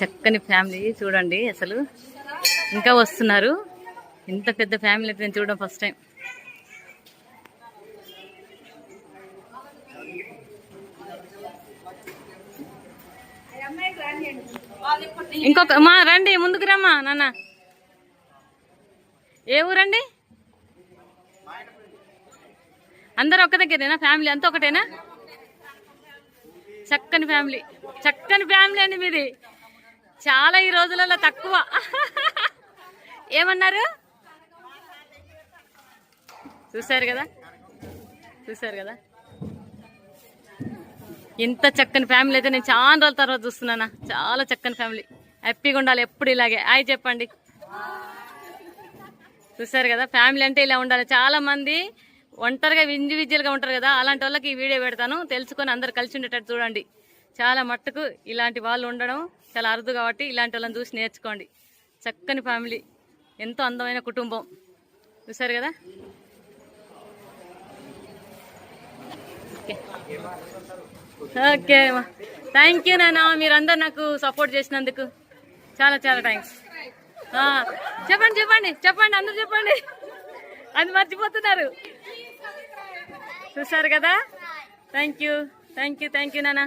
చక్కని ఫ్యామిలీ చూడండి అసలు. ఇంకా వస్తున్నారు. ఇంత పెద్ద ఫ్యామిలీ అయితే నేను చూడడం ఫస్ట్ టైం ఇంకొక మా రండి ముందుకు రమ్మా నాన్న. ఏ ఊరండి? అందరు ఒక్క దగ్గరేనా? ఫ్యామిలీ అంతా ఒకటేనా? చక్కని ఫ్యామిలీ. చక్కని ఫ్యామిలీ అండి మీది. చాలా ఈ రోజులలో తక్కువ. ఏమన్నారు? చూశారు కదా? చూశారు కదా? ఇంత చక్కని ఫ్యామిలీ అయితే నేను చాలా రోజుల తర్వాత చూస్తున్నానా. చాలా చక్కని ఫ్యామిలీ హ్యాపీగా ఉండాలి ఎప్పుడు ఇలాగే. హాయ్ చెప్పండి. చూసారు కదా? ఫ్యామిలీ అంటే ఇలా ఉండాలి. చాలా మంది ఒంటరిగా ఇండివిజువల్గా ఉంటారు కదా? అలాంటి వాళ్ళకి ఈ వీడియో పెడతాను. తెలుసుకొని అందరు కలిసి ఉండేటట్టు చూడండి. చాలా మట్టుకు ఇలాంటి వాళ్ళు ఉండడం చాలా అరుదు కాబట్టి ఇలాంటి వాళ్ళని చూసి నేర్చుకోండి. చక్కని ఫ్యామిలీ ఎంతో అందమైన కుటుంబం. చూసారు కదా? ఓకే. థ్యాంక్ యూ నాన్న. మీరందరూ నాకు సపోర్ట్ చేసినందుకు. చాలా చాలా థ్యాంక్స్ చెప్పండి చెప్పండి చెప్పండి అందరు చెప్పండి. అది మర్చిపోతున్నారు. చూసారు కదా? Thank you thank you thank you నాన్న.